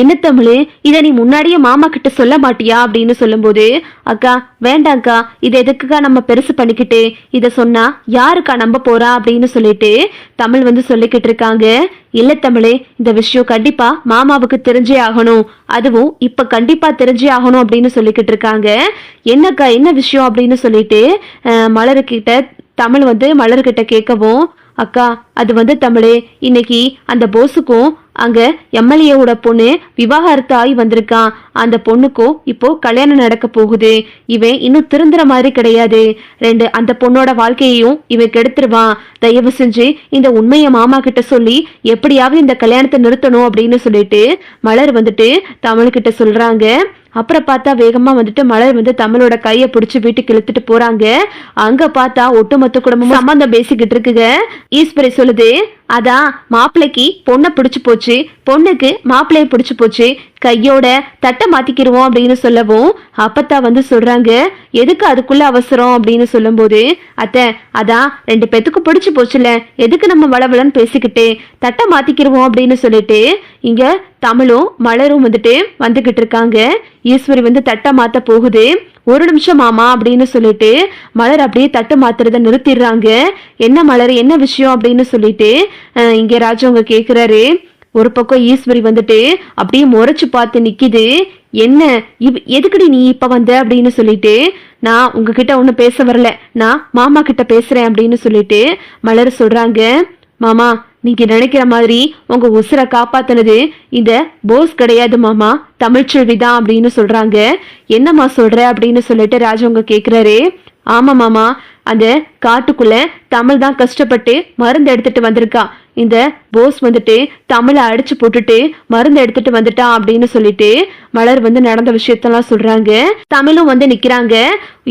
என்ன தமிழ்? இதை நீ முன்னாடியே மாமா கிட்ட சொல்ல மாட்டியா? அப்படின்னு சொல்லும்போது அக்கா வேண்டாம்க்கா இதை எதுக்குக்கா நம்ம பெருசு பண்ணிக்கிட்டு? இதை சொன்னா யாருக்கா நம்ப போறா? அப்படின்னு சொல்லிட்டு தமிழ் வந்து சொல்லிக்கிட்டு இருக்காங்க. இல்ல தமிழே இந்த விஷயம் கண்டிப்பா மாமாவுக்கு தெரிஞ்சே ஆகணும். அதுவும் இப்ப கண்டிப்பா தெரிஞ்சே ஆகணும் அப்படின்னு சொல்லிக்கிட்டு இருக்காங்க. என்னக்கா என்ன விஷயம்? அப்படின்னு சொல்லிட்டு மலர்கிட்ட தமிழ் வந்து மலர்கிட்ட கேட்கவும் அக்கா அது வந்து தமிழே இன்னைக்கு அந்த போஸுக்கும் அங்க எம்எல்ஏவோட பொண்ணு விவாகரத்து ஆகி வந்திருக்கான். அந்த பொண்ணுக்கும் இப்போ கல்யாணம் நடக்க போகுது. இவன் இன்னும் திருந்துற மாதிரி கிடையாது. ரெண்டு அந்த பொண்ணோட வாழ்க்கையையும் இவன் கெடுத்துருவான். தயவு செஞ்சு இந்த உண்மையை மாமா கிட்ட சொல்லி எப்படியாவது இந்த கல்யாணத்தை நிறுத்தணும் அப்படின்னு சொல்லிட்டு மலர் வந்துட்டு தமிழ்கிட்ட சொல்றாங்க. அப்புறம் பார்த்தா வேகமா வந்துட்டு மலர் வந்து தமிழோட கையை பிடிச்சி வீட்டுக்கு இழுத்துட்டு போறாங்க. அங்க பார்த்தா ஒட்டுமொத்த குடும்பமும் சம்பந்தம் பேசிக்கிட்டு இருக்குங்க. ஈஸ்வரி சொல்லுது அதான் மாப்பிள்ளைக்கு பொண்ணை பிடிச்சு போச்சு. பொண்ணுக்கு மாப்பிள்ளைய பிடிச்சு போச்சு. கையோட தட்டை மாத்திக்கிருவோம் அப்படின்னு சொல்லவும் அப்பத்தா வந்து சொல்றாங்க. எதுக்கு அதுக்குள்ள அவசரம்? அப்படின்னு சொல்லும்போது அத்தை அதான் ரெண்டு பேத்துக்கும் பிடிச்சு போச்சுல. எதுக்கு நம்ம வளவளன்னு பேசிக்கிட்டே தட்டை மாத்திக்கிருவோம் அப்படின்னு சொல்லிட்டு இங்க தமிழும் மலரும் வந்துட்டு வந்துகிட்டு இருக்காங்க ஈஸ்வரி வந்து தட்டை மாத்த போகுது. ஒரு நிமிஷம் மாமா அப்படின்னு சொல்லிட்டு மலர் அப்படியே தட்டு மாத்துறத நிறுத்திடுறாங்க. என்ன மலர் என்ன விஷயம் அப்படின்னு சொல்லிட்டு அஹ், இங்க ராஜவங்க கேக்குறாரு. ஒரு பக்கம் ஈஸ்வரி வந்துட்டு அப்படியே முறைச்சு பார்த்து நிக்குது. என்ன இவ் எதுக்குடி நீ இப்ப வந்த அப்படின்னு சொல்லிட்டு நான் உங்ககிட்ட ஒன்றும் பேச வரல. நான் மாமா கிட்ட பேசுறேன் அப்படின்னு சொல்லிட்டு மலர் சொல்றாங்க. மாமா நீங்க நினைக்கிற மாதிரி உங்க உசுரை காப்பாத்தினது இந்த போஸ் கிடையாது மாமா. தமிழ்ச்செல்வி தான் அப்படின்னு சொல்றாங்க. என்னம்மா சொல்ற அப்படின்னு சொல்லிட்டு ராஜவங்க கேக்குறாரு. ஆமா மாமா அந்த காட்டுக்குள்ள தமிழ் தான் கஷ்டப்பட்டு மருந்து எடுத்துட்டு வந்திருக்கா. இந்த போஸ் வந்துட்டு தமிழை அடிச்சு போட்டுட்டு மருந்து எடுத்துட்டு வந்துட்டான் அப்படின்னு சொல்லிட்டு மலர் வந்து நடந்த விஷயத்தெல்லாம் சொல்றாங்க. தமிழும் வந்து நிக்கிறாங்க.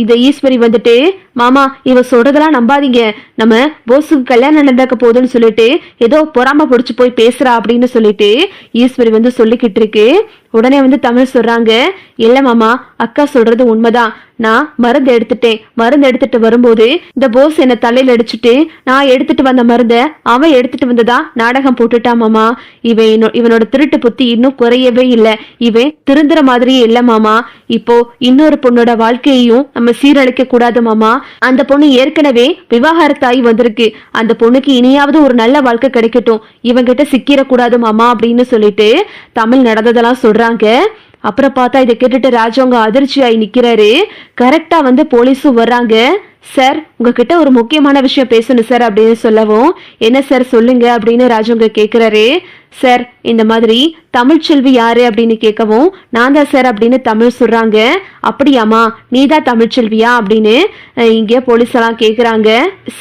இந்த ஈஸ்வரி வந்துட்டு மாமா இவ சொல்றதெல்லாம் நம்பாதீங்க. நம்ம போஸுக்கு கல்யாணம் நடந்தாக்க போகுதுன்னு சொல்லிட்டு ஏதோ பொறாம பிடிச்சு போய் பேசுறா அப்படின்னு சொல்லிட்டு ஈஸ்வரி வந்து சொல்லிக்கிட்டு இருக்கு. உடனே வந்து தமிழ் சொல்றாங்க இல்ல மாமா அக்கா சொல்றது உண்மைதான். நான் மருந்து எடுத்துட்டேன். மருந்து எடுத்துட்டு வரும்போது இந்த போஸ் என்ன தலையில அடிச்சுட்டு நான் எடுத்துட்டு வந்த மருந்த அவன் எடுத்துட்டு இருந்ததா நாடகம் போட்டுட்டான் மாமா? இவன் இவனோட திருட்டு புத்தி இன்னும் குறையவே இல்லை. இவன் திருந்துற மாதிரியே இல்ல மாமா. இப்போ இன்னொரு பொண்ணோட வாழ்க்கையையும் நம்ம சீரழிக்க கூடாது மாமா. அந்த பொண்ணு ஏற்கனவே விவாகரத்தாகி வந்திருக்கு. அந்த பொண்ணுக்கு இனியாவது ஒரு நல்ல வாழ்க்கை கிடைக்கட்டும். இவங்கிட்ட சிக்கிடக்கூடாது மாமா அப்படின்னு சொல்லிட்டு தமிழ் நடந்ததெல்லாம் சொல்றாங்க. அப்புறம் பார்த்தா இதை கேட்டுட்டு ராஜவங்க அதிர்ச்சியாகி நிக்கிறாரு. கரெக்டா வந்து போலீஸும் வர்றாங்க. சார் உங்ககிட்ட ஒரு முக்கியமான விஷயம் பேசணும் சார் அப்படின்னு சொல்லவும் என்ன சார் சொல்லுங்க அப்படின்னு ராஜுங்க கேக்குறாரு. சார் இந்த மாதிரி தமிழ்ச்செல்வி யாரு? அப்படின்னு கேட்கவும் நான் தான் சார் அப்படின்னு தமிழ் சொல்றாங்க. அப்படியாமா நீ தான் தமிழ்ச்செல்வியா அப்படின்னு இங்கே போலீஸ் எல்லாம் கேட்குறாங்க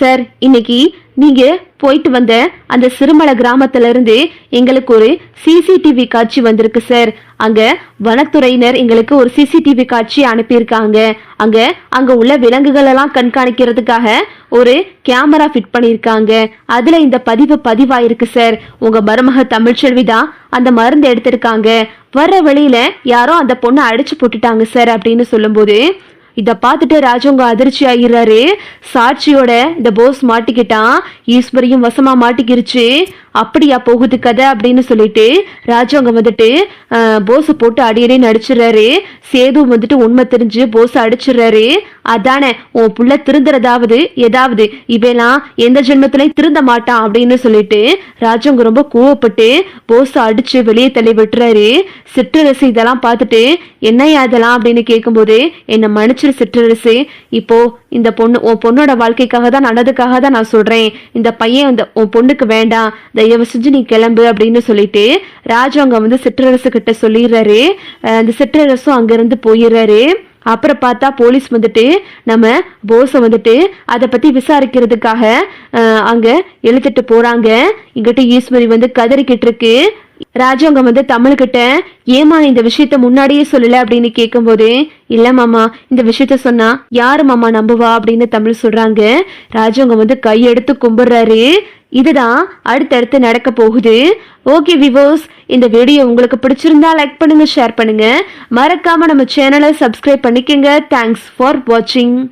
சார் இன்னைக்கு நீங்க போயிட்டு வந்த அந்த சிறுமலை கிராமத்துல இருந்து எங்களுக்கு ஒரு சிசிடிவி காட்சி வந்திருக்கு சார். அங்க வனத்துறையினர் எங்களுக்கு ஒரு சிசிடிவி காட்சி அனுப்பியிருக்காங்க. அங்க அங்க உள்ள விலங்குகள் எல்லாம் கண்காணிக்கிறதுக்காக ஒரு கேமரா ஃபிட் பண்ணியிருக்காங்க. அதுல இந்த பதிவு பதிவாயிருக்கு சார் உங்க மருமக தமிழ்ச்செல்வி தான் அந்த மருந்து எடுத்திருக்காங்க. வர்ற வழியில யாரோ அந்த பொண்ணை அடிச்சு போட்டுட்டாங்க சார் அப்படின்னு சொல்லும்போது இதை பார்த்துட்டு ராஜவங்க அதிர்ச்சி ஆகிறாரு சாட்சியோட இந்த போஸ் மாட்டிக்கிட்டான். ஈஸ்வரியும் வசமா மாட்டிக்கிருச்சு. அப்படியா போகுது கதை அப்படின்னு சொல்லிட்டு ராஜவங்க வந்துட்டு போஸை போட்டு அடியடி நடிச்சிடறாரு. சேது வந்துட்டு உண்மை தெரிஞ்சு போஸை அடிச்சிடுறாரு. அதானே உன் புள்ள திருந்துறதாவது ஏதாவது இவெல்லாம் எந்த ஜென்மத்திலையும் திருந்த மாட்டான் அப்படின்னு சொல்லிட்டு ராஜவங்க ரொம்ப கோவப்பட்டு போஸை அடிச்சு வெளியே தள்ளி விட்டுறாரு. சிற்றரசு இதெல்லாம் பார்த்துட்டு என்னையா இதெல்லாம் அப்படின்னு கேட்கும்போது என்னை மன்னிச்சிரு சிற்றரசு இப்போ இந்த பொண்ணு உன் பொண்ணோட வாழ்க்கைக்காக தான் நல்லதுக்காக தான் நான் சொல்றேன். இந்த பையன் இந்த உன் பொண்ணுக்கு வேண்டாம். தயவு செஞ்சு நீ கிளம்பு அப்படின்னு சொல்லிட்டு ராஜவங்க வந்து சிற்றரசு கிட்ட சொல்லிடுறாரு அந்த சிற்றரசும் அங்கிருந்து போயிடுறாரு. அப்புறம் பார்த்தா போலீஸ் வந்துட்டு நம்ம போஸை வந்துட்டு அதை பத்தி விசாரிக்கிறதுக்காக அங்கே அங்க போகிறாங்க போறாங்க. இங்கிட்ட ஈஸ்வரி வந்து கதறிக்கிட்டு இருக்கு. ராஜவங்க வந்து தமிழ்கிட்ட ஏமா இந்த விஷயத்த முன்னாடியே சொல்லல? அப்படின்னு கேட்கும்போது இல்ல மாமா இந்த விஷயத்த சொன்னா யாரு மாமா நம்புவா? அப்படின்னு தமிழ் சொல்றாங்க. ராஜவங்க வந்து கையெடுத்து கும்பிடுறாரு. இதுதான் அடுத்தடுத்து நடக்க போகுது. ஓகே விவோஸ் இந்த வீடியோ உங்களுக்கு பிடிச்சிருந்தா லைக் பண்ணுங்க ஷேர் பண்ணுங்க. மறக்காம நம்ம சேனலை சப்ஸ்கிரைப் பண்ணிக்கங்க. தேங்க்ஸ் ஃபார் வாட்சிங்.